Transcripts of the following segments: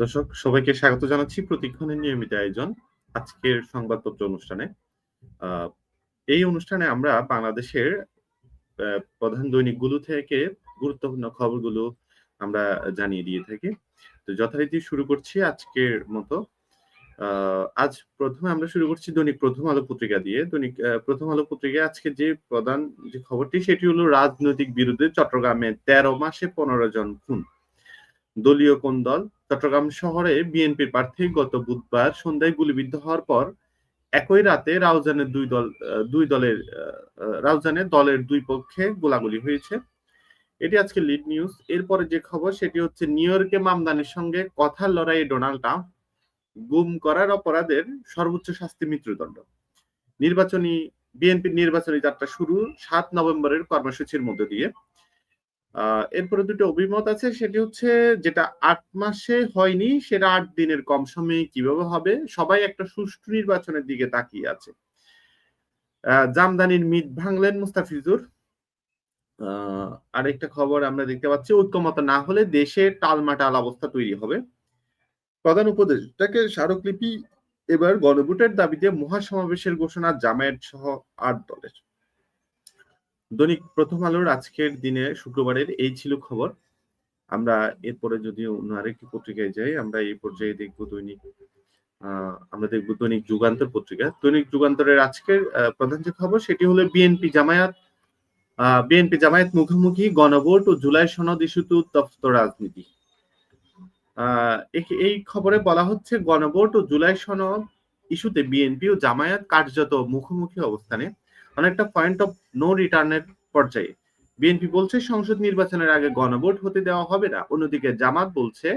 দর্শক, সবাইকে স্বাগত জানাচ্ছি প্রতিক্ষণের নিয়মিত আয়োজন আজকের সংবাদপত্র অনুষ্ঠানে। এই অনুষ্ঠানে আমরা বাংলাদেশের প্রধান দৈনিকগুলো থেকে গুরুত্বপূর্ণ খবরগুলো আমরা জানিয়ে দিয়ে থাকি। তো যথারীতি শুরু করছি আজকের মতো। আজ প্রথমে আমরা শুরু করছি দৈনিক প্রথম আলো পত্রিকা দিয়ে। দৈনিক প্রথম আলো পত্রিকায় আজকে যে প্রধান যে খবরটি, সেটি হলো রাজনৈতিক বিরুদ্ধে চট্টগ্রামে তেরো মাসে পনেরো জন খুন। দলীয় কোন দল? চট্টগ্রাম শহরে বিএনপি প্রার্থী গত বুধবার সন্ধ্যায় গুলিবিদ্ধ হওয়ার পর একই রাতে রাউজানের দুই দল দুই দলের রাউজানে দলের দুই পক্ষে গোলাগুলি হয়েছে। এটি আজকে লিড নিউজ এরপরে যে খবর, সেটি হচ্ছে নিউ ইয়র্কে মামদানির সঙ্গে কথার লড়াইয়ে ডোনাল্ড ট্রাম্প গুম করার অপরাধের সর্বোচ্চ শাস্তি মৃত্যুদণ্ড। নির্বাচনী, বিএনপির নির্বাচনী যাত্রা শুরু সাত নভেম্বরের কর্মসূচির মধ্যে দিয়ে। এরপরে দুটো অভিমত আছে, সেটি হচ্ছে যেটা আট মাসে হয়নি, সেটা আট দিনের কম সময়ে কীভাবে হবে? সবাই একটা সুষ্ঠু নির্বাচনের দিকে তাকিয়ে আছে। জামদানির মিট ভাঙলেন মুস্তাফিজুর। আরেকটা খবর আমরা দেখতে পাচ্ছি, ঐক্যমত না হলে দেশে টালমাটাল অবস্থা তৈরি হবে। প্রধান উপদেষ্টাকে স্মারকলিপি এবার গণভোটের দাবিতে মহাসমাবেশের ঘোষণা জামায়াত সহ আট দলের। দৈনিক প্রথম আলোর আজকের দিনে শুক্রবারের এই ছিল খবর। আমরা এরপরে যদি অন্য আরেকটি পত্রিকায় যাই, আমরা এই পর্যায়ে দেখব দৈনিক আমরা দেখব দৈনিক যুগান্তর পত্রিকা। দৈনিক যুগান্তরের আজকের প্রধান যে খবর, সেটি হলো বিএনপি জামায়াত বিএনপি জামায়াত মুখোমুখি গণভোট ও জুলাই সনদ ইস্যুতে উত্তপ্ত রাজনীতি। এই খবরে বলা হচ্ছে গণভোট ও জুলাই সনদ ইস্যুতে বিএনপি ও জামায়াত কার্যত মুখোমুখি অবস্থানে। অনেকটা পয়েন্ট অফ নো রিটার্নের পর্যায়ে। বিএনপি বলছে সংসদ নির্বাচনের আগে গণভোট হতে দেওয়া হবে না। অন্যদিকে জামাত বলছে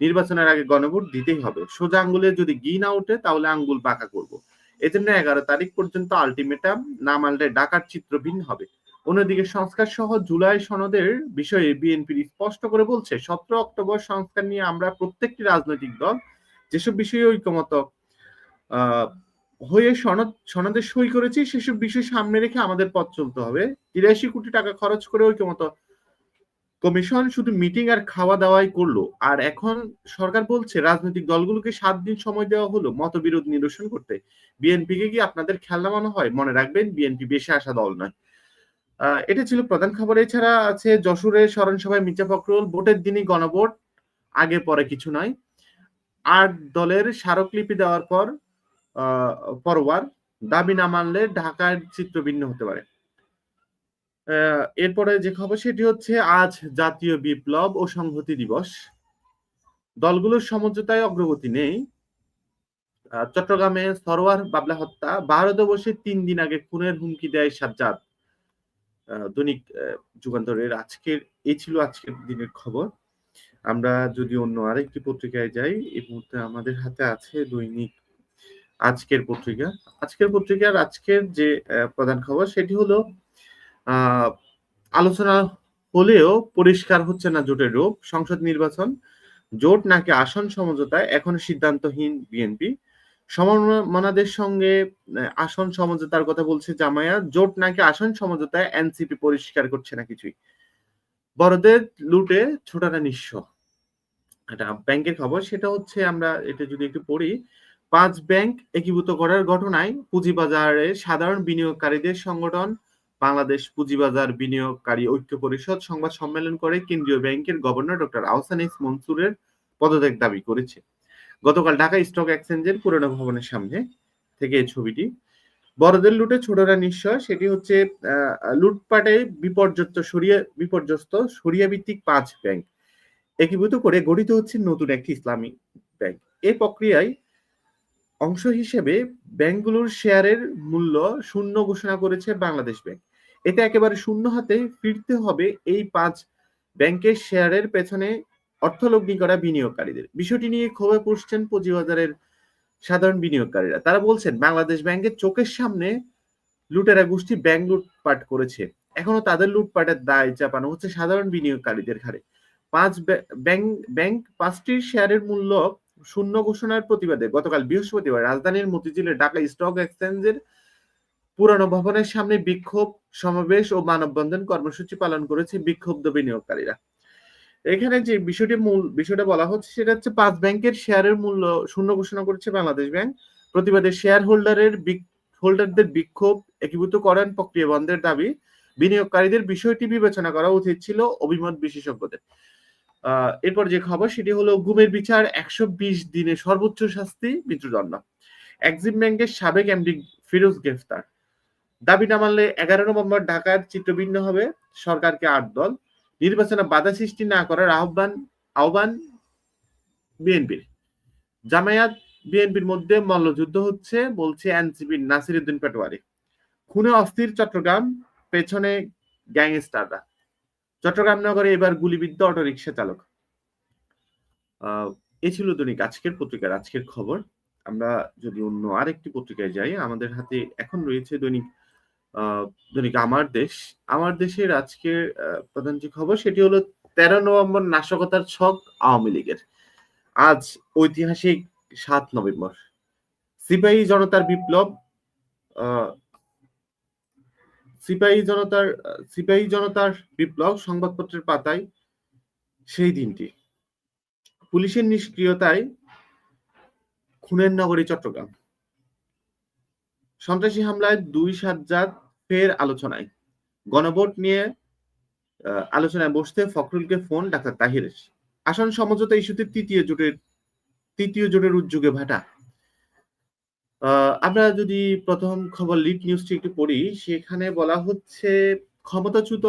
নির্বাচনের আগে গণভোট দিতেই হবে। সোজা আঙ্গুলে যদি গি না ওঠে তাহলে আঙ্গুল পাকা করব। এজন্য এগারো তারিখ পর্যন্ত আলটিমেটাম না মানলে ডাকার চিত্র ভিন্ন হবে। অন্যদিকে সংস্কার সহ জুলাই সনদের বিষয়ে বিএনপি স্পষ্ট করে বলছে সতেরো অক্টোবর সংস্কার নিয়ে আমরা প্রত্যেকটি রাজনৈতিক দল যেসব বিষয়ে ঐকমত আহ, হয়ে সনদ সনদে সই করেছি, সেসব বিষয় সামনে রেখে আমাদের পথ চলতে হবে। তিরাশি কোটি টাকা খরচ করে ঐকমত কমিশন শুধু মিটিং আর খাওয়া দাওয়াই করল। আর এখন সরকার বলছে, রাজনৈতিক দলগুলোকে সাত দিন সময় দেওয়া হলো মতবিরোধ নিরসন করতে। বিএনপি কে আপনাদের খেলনা মনে হয়? মনে রাখবেন, বিএনপি বেশি আসা দল নয়। এটা ছিল প্রধান খবর। এছাড়া আছে যশোরে স্মরণসভায় মির্জা ফখরুল, ভোটের দিনই গণভোট, আগে পরে কিছু নয়। আট দলের স্মারকলিপি দেওয়ার পর আহ, পরওয়ার দাবি না মানলে ঢাকার চিত্র ভিন্ন হতে পারে। এরপরে যে খবর সেটি হচ্ছে আজ জাতীয় বিপ্লব ও সংহতি দিবস। দলগুলোর সমঝোতায় অগ্রগতি নেই। চট্টগ্রামে সরোয়ার বাবলা হত্যা। ভারতে বসে তিন দিন আগে খুনের হুমকি দেয় সাজ্জাদ। দৈনিক যুগান্তরের আজকের এই ছিল আজকের দিনের খবর। আমরা যদি অন্য আরেকটি পত্রিকায় যাই এই মুহূর্তে আমাদের হাতে আছে দৈনিক আজকের পত্রিকা। আজকের পত্রিকার আজকের যে প্রধান খবর সেটি হলো আলোচনা হলেও পরিষ্কার হচ্ছে না জোটের রূপ। সংসদ নির্বাচন, জোট নাকি আসন সমঝোতায় এখনও সিদ্ধান্তহীন বিএনপি। সমমনাদের সঙ্গে আসন সমঝোতার কথা বলছে জামায়াত জোট নাকি আসন সমঝোতায় এনসিপি পরিষ্কার করছে না কিছুই। বড়দের লুটে ছোটরা নিঃস্ব। এটা ব্যাংকের খবর, সেটা হচ্ছে আমরা এটা যদি একটু পড়ি পাঁচ ব্যাংক একীভূত করার ঘটনায় পুঁজিবাজারে সাধারণ বিনিয়োগকারীদের সংগঠন বাংলাদেশ পুঁজিবাজার বিনিয়োগকারী ঐক্য পরিষদ সংবাদ সম্মেলন করে কেন্দ্রীয় ব্যাংকের গভর্নর ডক্টর আহসান এস মনসুরের পদত্যাগ দাবি করেছে। গতকাল ঢাকা স্টক এক্সচেঞ্জের পুরনো ভবনের সামনে থেকে এই ছবিটি। বড়দের লুটে ছোটরা নিশ্চয় সেটি হচ্ছে লুটপাটে বিপর্যস্ত সরিয়া বিপর্যস্ত সরিয়া ভিত্তিক পাঁচ ব্যাংক। একীভূত করে গঠিত হচ্ছে নতুন একটি ইসলামী ব্যাংক। এই প্রক্রিয়ায় অংশ হিসেবে ব্যাংকগুলোর শেয়ারের মূল্য শূন্য ঘোষণা করেছে বাংলাদেশ ব্যাংক। এতে একেবারে শূন্য হাতে ফিরতে হবে এই পাঁচ ব্যাংকের শেয়ারের পেছনে অর্থলগ্নি করা বিনিয়োগকারীদের। বিষয়টি নিয়ে ক্ষোভে পড়ছেন পুঁজিবাজারের সাধারণ বিনিয়োগকারীরা। তারা বলছেন, বাংলাদেশ ব্যাংকের চোখের সামনে লুটেরা গোষ্ঠী ব্যাংক লুটপাট করেছে। এখনও তাদের লুটপাটের দায় চাপানো হচ্ছে সাধারণ বিনিয়োগকারীদের ঘাড়ে। পাঁচ ব্য- ব্যাংক ব্যাংক পাঁচটির শেয়ারের মূল্য শূন্য ঘোষণার প্রতিবাদে গতকাল বৃহস্পতিবার রাজধানীর মতিঝিলের ঢাকা স্টক এক্সচেঞ্জের পুরানো ভবনের সামনে বিক্ষোভ, সমাবেশ ও মানববন্ধন কর্মসূচি পালন করেছে বিক্ষুব্ধ বিনিয়োগকারীরা। এখানে যে বিষয়টি মূল, বিষয়টা বলা হচ্ছে সেটা হচ্ছে পাঁচ ব্যাংকের শেয়ারের মূল্য শূন্য ঘোষণা করেছে বাংলাদেশ ব্যাংক। প্রতিবাদে শেয়ার হোল্ডারের হোল্ডারদের বিক্ষোভ একীভূত করেন প্রক্রিয়া বন্ধের দাবি। বিনিয়োগকারীদের বিষয়টি বিবেচনা করা উচিত ছিল অভিমত বিশেষজ্ঞদের। এরপর যে খবর, সেটি হলো গুমের বিচার, একশো বিশ দিনে সর্বোচ্চ শাস্তি মৃত্যুদণ্ড। এক্সিম ব্যাংকের সাবেক এমডি ফিরোজ গ্রেফতার। দাবি না মানলে এগারো নভেম্বর ঢাকার চিত্রভিন্ন হবে। সরকারকে আট দল। নির্বাচনে বাধা সৃষ্টি না করার আহ্বান আহ্বান বিএনপির। জামায়াত বিএনপির মধ্যে মল্লযুদ্ধ হচ্ছে, বলছে এনসিপির নাসির উদ্দিন পেটোয়ারি। খুনে অস্থির চট্টগ্রাম, পেছনে গ্যাংস্টাররা। চট্টগ্রাম নগরে এবার গুলিবিদ্ধ অটোরিকশা চালক। এ ছিল দৈনিক আজকের পত্রিকার আজকের খবর। আমরা যদি অন্য আরেকটি পত্রিকায় যাই, আমাদের হাতে এখন রয়েছে দৈনিক দৈনিক আমার দেশ। আমার দেশের আজকের প্রধান যে খবর, সেটি হলো তেরো নভেম্বর নাশকতার ছক আওয়ামী লীগের। আজ ঐতিহাসিক সাত নভেম্বর। সিপাহী জনতার বিপ্লব সিপাহী জনতার সিপাহী জনতার বিপ্লব সংবাদপত্রের পাতায় সেই দিনটি। পুলিশের নিষ্ক্রিয়তায় খুনের নগরী চট্টগ্রাম। সন্ত্রাসী হামলায় দুই সাজ্জাদ ফের আলোচনায়। গণভোট নিয়ে আলোচনায় বসতে ফখরুলকে ফোন ডাক্তার তাহিরের আসন সমঝোতা ইস্যুতে তৃতীয় জোটের তৃতীয় জোটের উদ্যোগে ভাটা। আমরা যদি প্রথম খবর লিড নিউজটি একটু পড়ি, সেখানে বলা হচ্ছে ক্ষমতাচ্যুত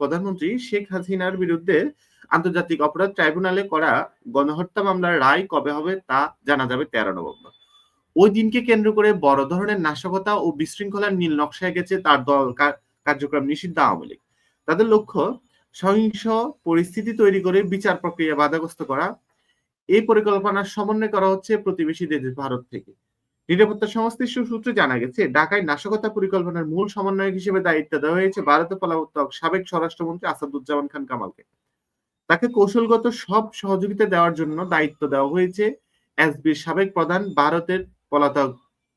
প্রধানমন্ত্রী শেখ হাসিনার বিরুদ্ধে আন্তর্জাতিক অপরাধ ট্রাইব্যুনালে করা গণহত্যা মামলার রায় কবে হবে তা জানা যাবে তেরো নভেম্বর। ওই দিনকে কেন্দ্র করে বড় ধরনের নাশকতা ও বিশৃঙ্খলার নীল নকশায় গেছে তার দল কার্যক্রম নিষিদ্ধ আওয়ামী লীগ। তাদের লক্ষ্য, সহিংস পরিস্থিতি তৈরি করে বিচার প্রক্রিয়া বাধাগ্রস্ত করা। এই পরিকল্পনার সমন্বয় করা হচ্ছে প্রতিবেশী দেশ ভারত থেকে। নিরাপত্তা সংশ্লিষ্ট সূত্রে জানা গেছে, ঢাকায় নাশকতা পরিকল্পনার মূল সমন্বয়ক হিসেবে দায়িত্ব দেওয়া হয়েছে ভারতের পলাতক সাবেক স্বরাষ্ট্রমন্ত্রী আসাদুজ্জামান খান কামালকে। তাকে কৌশলগত সব সহযোগিতা দেওয়ার জন্য দায়িত্ব দেওয়া হয়েছে এসবির সাবেক প্রধান ভারতের পলাতক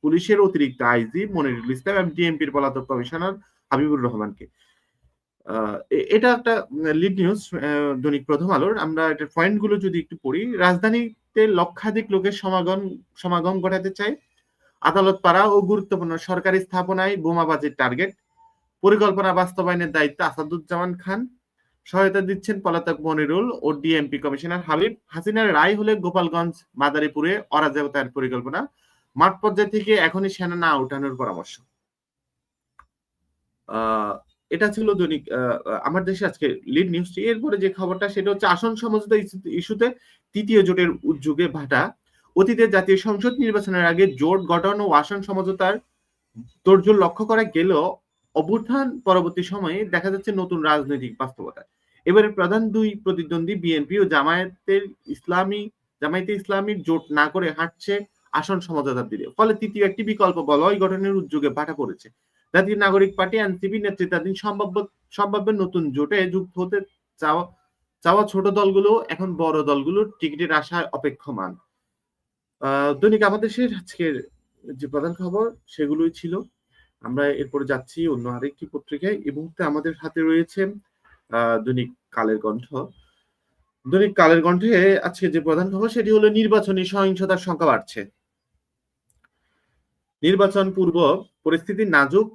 পুলিশের অতিরিক্ত আইজি মনিরুল ইসলাম এবং ডিএমপির পলাতক কমিশনার হাবিবুর রহমানকে। এটা একটা লিড নিউজ দৈনিক প্রথম আলোর। আমরা এটার পয়েন্টগুলো যদি একটু পড়ি, রাজধানীতে লক্ষাধিক লোকের সমাগম সমাগম ঘটাতে চায় আদালত পাড়া ও গুরুত্বপূর্ণ সরকারি স্থাপনায় বোমাবাজির টার্গেট। পরিকল্পনা বাস্তবায়নের দায়িত্ব আসাদুজ্জামান খান। সহায়তা দিচ্ছেন পলাতক মনিরুল ও ডিএমপি কমিশনার হাবিব। হাসিনার রায় হলে গোপালগঞ্জ, মাদারীপুরে অরাজকতার পরিকল্পনা। মাঠ পর্যায় থেকে এখনই সেনা না উঠানোর পরামর্শ। এটা ছিল দৈনিক আমার দেশে আজকে লিড নিউজটি এরপরে যে খবরটা, সেটা হচ্ছে আসন সমঝোতা ইস্যুতে তৃতীয় জোটের উদ্যোগে ভাটা। অতীতে জাতীয় সংসদ নির্বাচনের আগে জোট গঠন ও আসন সমঝোতার তোড়জোড় লক্ষ্য করা গেলেও অভ্যুত্থান পরবর্তী সময়ে দেখা যাচ্ছে নতুন রাজনৈতিক বাস্তবতা। এবারে প্রধান দুই প্রতিদ্বন্দ্বী বিএনপি ও জামায়াতের ইসলামী, জামায়াতে ইসলামীর জোট না করে হাঁটছে আসন সমঝোতার দিকে। ফলে তৃতীয় একটি বিকল্প বলয় গঠনের উদ্যোগে ভাটা পড়েছে। জাতীয় নাগরিক পার্টি এনসিপি নেতৃত্বাধীন সম্ভাব্য সম্ভাব্য নতুন জোটে যুক্ত হতে চাওয়া চাওয়া ছোট দলগুলো এখন বড় দলগুলোর টিকিটের আশায় অপেক্ষমান। দৈনিক আমাদের দেশের আজকের যে প্রধান খবর, সেগুলোই ছিল। আমরা এরপরে যাচ্ছি অন্য আরেকটি পত্রিকায়। এই মুহূর্তে আমাদের হাতে রয়েছে দৈনিক কালের কণ্ঠ। দৈনিক কালের কণ্ঠে আজকে যে প্রধান খবর, সেটি হলো নির্বাচনী সহিংসতার সংখ্যা বাড়ছে। নির্বাচন পূর্ব পরিস্থিতি নাজুক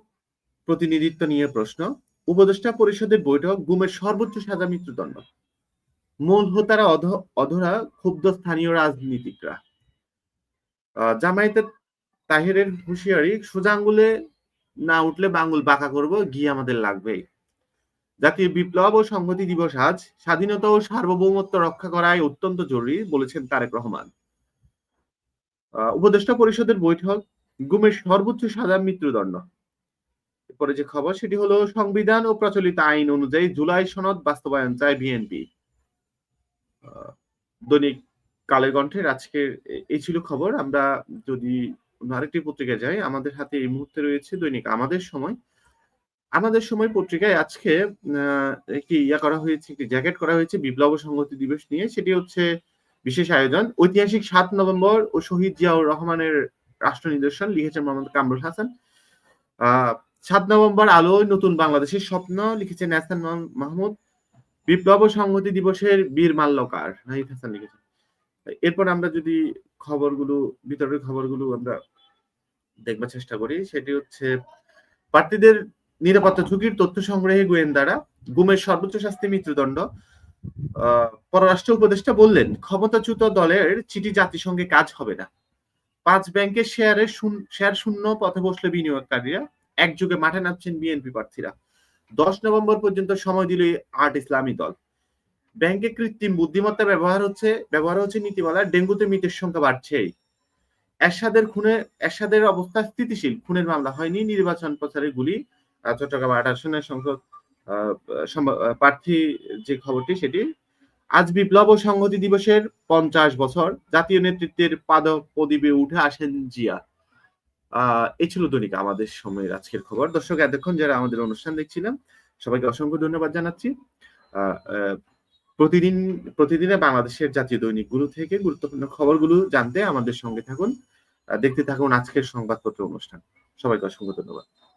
প্রতিনিধিত্ব নিয়ে প্রশ্ন। উপদেষ্টা পরিষদের বৈঠক, গুমের সর্বোচ্চ সাজা, মৃত্যুদণ্ড। মূল হোতারা অধরা ক্ষুব্ধ স্থানীয় রাজনীতিকরা। জামায়াতের তাহিরের হুঁশিয়ারি, সোজা আঙ্গুলে না উঠলে বাঙ্গুল বাঁকা করব, গিয়ে আমাদের লাগবে জাতীয় বিপ্লব ও সংহতি দিবস আজ, স্বাধীনতা ও সার্বভৌমত্ব রক্ষা করাই অত্যন্ত জরুরি, বলেছেন তারেক রহমান। উপদেষ্টা পরিষদের বৈঠক, গুমের সর্বোচ্চ সাজা মৃত্যুদণ্ড। এরপরে যে খবর, সেটি হলো সংবিধান ও প্রচলিত আইন অনুযায়ী জুলাই সনদ বাস্তবায়ন চায় বিএনপি। দৈনিক কালের কণ্ঠের আজকের এই ছিল খবর। আমরা যদি আরেকটি পত্রিকায় যাই, আমাদের হাতে এই মুহূর্তে রয়েছে দৈনিক আমাদের সময়। আমাদের সময় পত্রিকায় আজকে একটি ইয়া করা হয়েছে, একটি জ্যাকেট করা হয়েছে বিপ্লব সংহতি দিবস নিয়ে। সেটি হচ্ছে বিশেষ আয়োজন। ঐতিহাসিক সাত নভেম্বর ও শহীদ জিয়াউর রহমানের রাষ্ট্র নিদর্শন লিখেছেন মোহাম্মদ কামরুল হাসান। সাত নভেম্বর আলোয় নতুন বাংলাদেশের স্বপ্ন লিখেছেন ন্যাসান মাহমুদ। বিপ্লব সংহতি দিবসের বীর মাল্যকার, নাহিদ হাসান লিখেছেন। এরপর আমরা যদি খবরগুলো, বিতর্কের খবরগুলো আমরা দেখবার চেষ্টা করি, সেটি হচ্ছে প্রার্থীদের নিরাপত্তা ঝুঁকির তথ্য সংগ্রহে গোয়েন্দারা গুমের সর্বোচ্চ শাস্তি মৃত্যুদণ্ড। পররাষ্ট্র উপদেষ্টা বললেন, ক্ষমতাচ্যুত দলের চিঠি জাতিসংঘে কাজ হবে না। পাঁচ ব্যাংকের শূন্য- শেয়ার শূন্য পথে বসলে বিনিয়োগকারীরা একযোগে মাঠে নামছেন বিএনপি প্রার্থীরা। দশ নভেম্বর পর্যন্ত সময় দিল আট ইসলামী দল। ব্যাংকে কৃত্রিম বুদ্ধিমত্তা ব্যবহার হচ্ছে ব্যবহার হচ্ছে নীতিমালার ডেঙ্গুতে মৃতের সংখ্যা বাড়ছেই। এরশাদের খুনে এরশাদের অবস্থা স্থিতিশীল খুনের মামলা হয়নি নির্বাচন প্রচারে গুলি চট্টগ্রাম আট আসনের আহ, প্রার্থী যে খবরটি সেটি আজ বিপ্লব ও সংহতি দিবসের পঞ্চাশ বছর জাতীয় নেতৃত্বের পাদ প্রদীপে উঠে আসেন জিয়া। এই ছিল দৈনিক আমাদের সময়ের আজকের খবর। দর্শক এতক্ষণ যারা আমাদের অনুষ্ঠান দেখছিলাম সবাইকে অসংখ্য ধন্যবাদ জানাচ্ছি। আহ, প্রতিদিন, প্রতিদিনে বাংলাদেশের জাতীয় দৈনিক দৈনিকগুলো থেকে গুরুত্বপূর্ণ খবরগুলো জানতে আমাদের সঙ্গে থাকুন। দেখতে থাকুন আজকের সংবাদপত্র অনুষ্ঠান। সবাইকে অসংখ্য ধন্যবাদ।